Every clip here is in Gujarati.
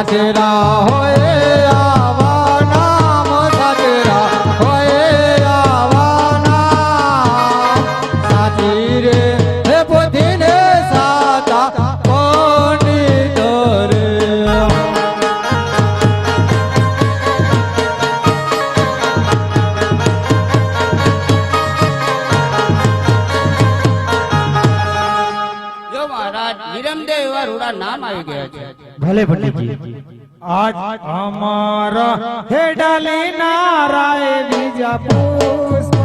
নাচেরা হয়ে મહારાજ વિરમદેવ એવા રૂડા નામ આવી ગયા છે. ભલે ભલે આજ અમારા હે નારાય બીજા પૂછ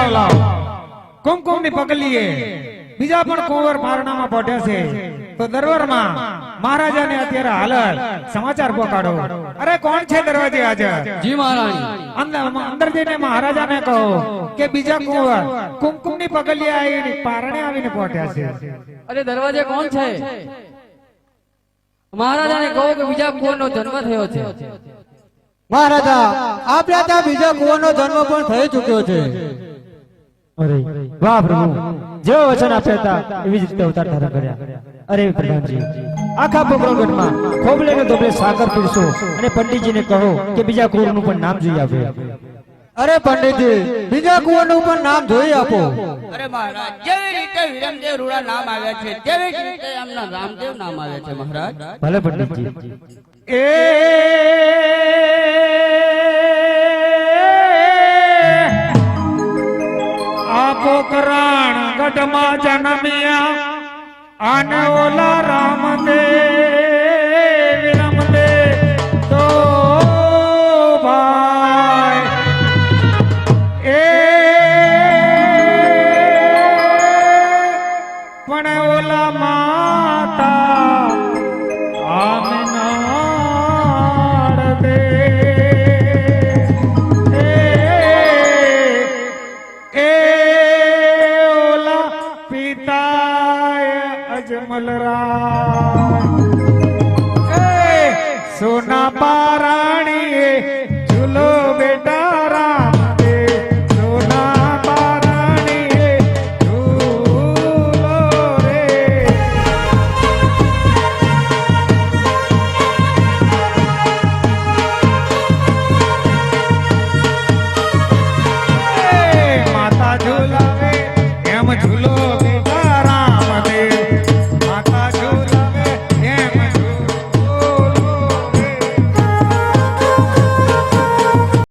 લાવ લાવ કુમકુમની પગલીએ બીજા પણ કુંવર મારણામાં પહોંચ્યા છે. તો દરબારમાં મહારાજાને અત્યારે હાલત સમાચાર પહોંચાડો અરે કોણ છે દરવાજે આજે? જી મહારાણી. અંદર અંદર જઈને મહારાજાને કહો કે બીજા કુંવર કુમકુમની પગલીએ આવીને પારણે આવીને પહોંચ્યા છે. અરે દરવાજે કોણ છે? મહારાજાને કહો કે બીજા કુંવરનો જન્મ થયો છે. મહારાજા આપણા ત્યાં બીજા કુંવરનો જન્મ પણ થઈ ચૂક્યો છે. અરે વાહ પ્રભુ જેવો વચન આપ્યા હતા એવી જ રીતે અવતાર ધારણ કર્યા. અરે પ્રધાનજી આખા પોકરણગઢમાં ખોબલે ને ધોબલે સાકર પીરસો અને પંડિતજીને કહો કે બીજા કુંવરનું પણ નામ જોઈ આપે. અરે પંડિતજી બીજા કુંવરનું પણ નામ જોઈ આપો. અરે મહારાજ જેવી રીતે વિરમદેવ રૂડા નામ આવ્યા છે તેવી જ રીતે એમના રામદેવ નામ આવ્યા છે મહારાજ. ભલે પંડિતજી. એ આપો કરાણ ગઢમાં જન્મ્યા. અને ઓલા રાય. સોના પારાણીએ